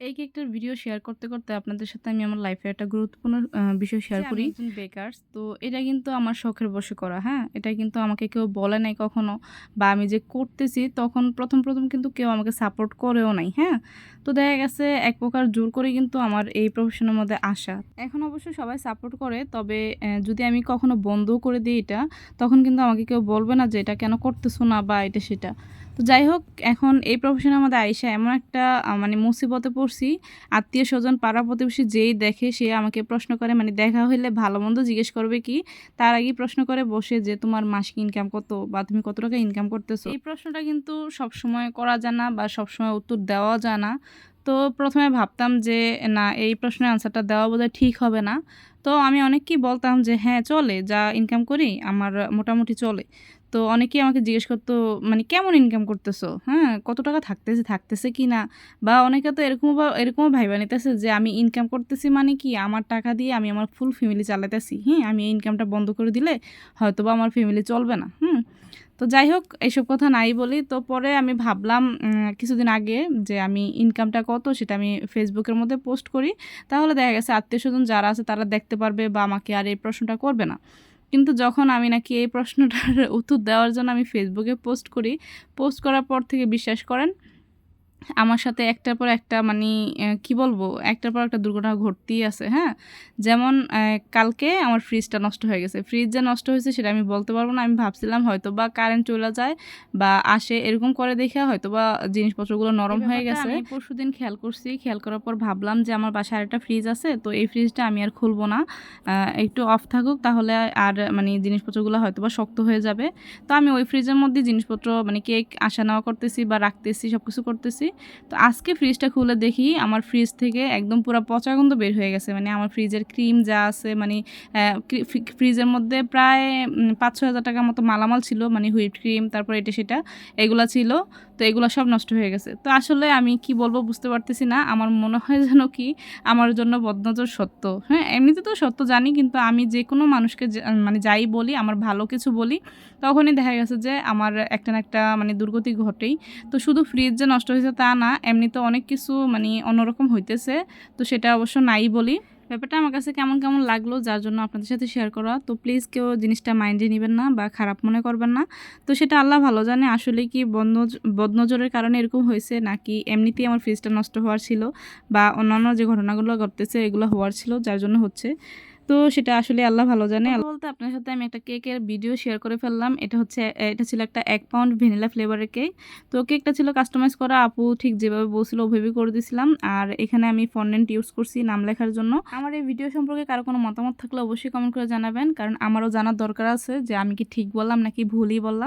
এই কেকটার video share করতে, করতে আপনাদের সাথে আমি আমার লাইফের একটা গুরুত্বপূর্ণ বিষয় শেয়ার করি। বেকারস তো এটা কিন্তু আমার শখের বশে করা, হ্যাঁ? এটা কিন্তু আমাকে কেউ বলে নাই কখনো বা আমি যে করতেছি তখন ১ম, ১ম কিন্তু কেউ আমাকে সাপোর্ট করেও নাই, হ্যাঁ? তো দেখা গেছে এক প্রকার জোর করে কিন্তু আমার এই প্রফেশনের মধ্যে আসা। এখন অবশ্য সবাই সাপোর্ট করে তবে যদি আমি কখনো বন্ধও করে দিই এটা, তখন কিন্তু আমাকে কেউ বলবে না যে এটা কেন করতেছো না বা এটা সেটা। তো যাই হোক এখন এই প্রফেশনের আমাদের আইসা এমন একটা মানে মুসিবতে পড়ছি, আত্মীয় স্বজন পাড়া-প্রতিবেশী যেই দেখে সে আমাকে প্রশ্ন করে মানে দেখা হইলে ভালো-মন্দ জিজ্ঞেস করবে কি, তার আগেই প্রশ্ন করে বসে যে, "তোমার মাসিক ইনকাম কত? বা তুমি কত টাকা ইনকাম করতেছো?" এই প্রশ্নটা কিন্তু সবসময় করা যায় না বা সবসময় উত্তর দেওয়া যায় না। তো প্রথমে ভাবতাম যে, না এই প্রশ্নের আনসারটা দেওয়া বোধহয় ঠিক হবে না। তো আমি অনেককেই বলতাম যে, "হ্যাঁ, চলে। যা ইনকাম করি আমার মোটামুটি চলে।" তো অনেকেই আমাকে জিজ্ঞেস করতো মানে, "কেমন ইনকাম করতেছো? হ্যাঁ? কত টাকা থাকতেছে, থাকতেছে কি না বা অনেকে তো এরকমও বা এরকমও ভাইবা নিতেছে যে আমি ইনকাম করতেছি মানে কি আমার টাকা দিয়ে আমি আমার ফুল ফ্যামিলি চালাইতেছি। হ্যাঁ আমি এই ইনকামটা বন্ধ করে দিলে হয়তো বা আমার ফ্যামিলি চলবে না। হুম? তো যাই হোক এইসব কথা নাই বলি। তো পরে আমি ভাবলাম কিছুদিন আগে যে আমি ইনকামটা কত সেটা আমি ফেসবুকের মধ্যে পোস্ট করি। তাহলে দেখা গেছে আত্মীয় স্বজন যারা আছে তারা দেখতে পারবে বা আমাকে আর এই প্রশ্নটা করবে না। কিন্তু যখন আমি নাকি এই প্রশ্নটার উত্তর দেওয়ার জন্য আমি ফেসবুকে পোস্ট করি, পোস্ট করার পর থেকে বিশ্বাস করেন আমার সাথে একটার পর একটা মানি কি বলব? একটার পর একটা দুর্ঘটনা ঘটতেই আছে, হ্যাঁ? যেমন কালকে আমার ফ্রিজটা নষ্ট হয়ে গেছে। ফ্রিজ যে নষ্ট হয়েছে সেটা আমি বলতে পারব না। আমি ভাবছিলাম হয়তোবা কারেন্ট চইলা যায় বা আসে এরকম করে দেইখা হয়তোবা জিনিসপত্রগুলো নরম হয়ে গেছে। আমি পরশুদিন খেয়াল করছি। খেয়াল করার পর ভাবলাম যে আমার বাসায় আরেকটা ফ্রিজ আছে। তো এই ফ্রিজটা আমি আর খুলবো না। একটু অফ থাকুক তাহলে আর মানি জিনিসপত্রগুলো হয়তোবা শক্ত হয়ে যাবে। তো আমি ওই ফ্রিজের মধ্যে জিনিসপত্র মানে কেক আসা নেওয়া করতেছি বা রাখতেছি, সবকিছু করতেছি। তো আজকে ফ্রিজটা খুলে দেখি আমার ফ্রিজ থেকে একদম পুরা পচা গন্ধ বের হয়ে গেছে। মানে আমার ফ্রিজের ক্রিম যা আছে মানে ফ্রিজের মধ্যে প্রায় পাঁচ ৫-৬ হাজার টাকার মতো মালামাল ছিল। মানে হুইপ ক্রিম তারপর এটা সেটা এগুলো ছিল। তো এগুলো সব নষ্ট হয়ে গেছে। তো আসলে আমি কি বলব বুঝতে পারতেছি না। আমার মনে হয় যেন কি আমার জন্য বদনজর সত্য। হ্যাঁ? এমনিতে তো সত্য জানি কিন্তু আমি যে কোনো মানুষকে মানে যাই বলি আমার ভালো কিছু বলি, তখনই দেখা গেছে যে আমার একটা না একটা মানে দুর্গতি ঘটেই। তো শুধু ফ্রিজ যে নষ্ট হয়েছে তা না, এমনিতে অনেক কিছু মানে অন্যরকম হইতেছে। তো সেটা অবশ্য নাই বলি। ব্যাপারটা আমার কাছে কেমন, কেমন লাগল যার জন্য আপনাদের সাথে শেয়ার করা। তো প্লিজ কেউ জিনিসটা মাইন্ডে নিবেন না বা খারাপ মনে করবেন না। তো সেটা আল্লাহ ভালো জানে আসলে কি বদনজ বদনজরের কারণে এরকম হয়েছে নাকি এমনিতেই আমার ফ্রিজটা নষ্ট হওয়ার ছিল বা অন্যান্য যে ঘটনাগুলো ঘটতেছে এগুলো হওয়ার ছিল যার জন্য হচ্ছে। তো সেটা আসলে আল্লাহ ভালো জানে। বলতে আপনার সাথে আমি একটা কেকের ভিডিও শেয়ার করে ফেললাম। এটা হচ্ছে এটা ছিল একটা এক পাউন্ড ভ্যানিলা ফ্লেভারের কেক। তো কেকটা ছিল কাস্টমাইজ করা। আপু ঠিক যেভাবে বলছিল, ওভাবেই করে দিছিলাম। আর এখানে আমি ফন্ডেন্ট ইউজ করছি নাম লেখার জন্য। আমার এই ভিডিও সম্পর্কে কারও কোনো মতামত থাকলে অবশ্যই কমেন্ট করে জানাবেন। কারণ আমারও জানার দরকার আছে যে আমি কি ঠিক বললাম নাকি ভুলই বললাম।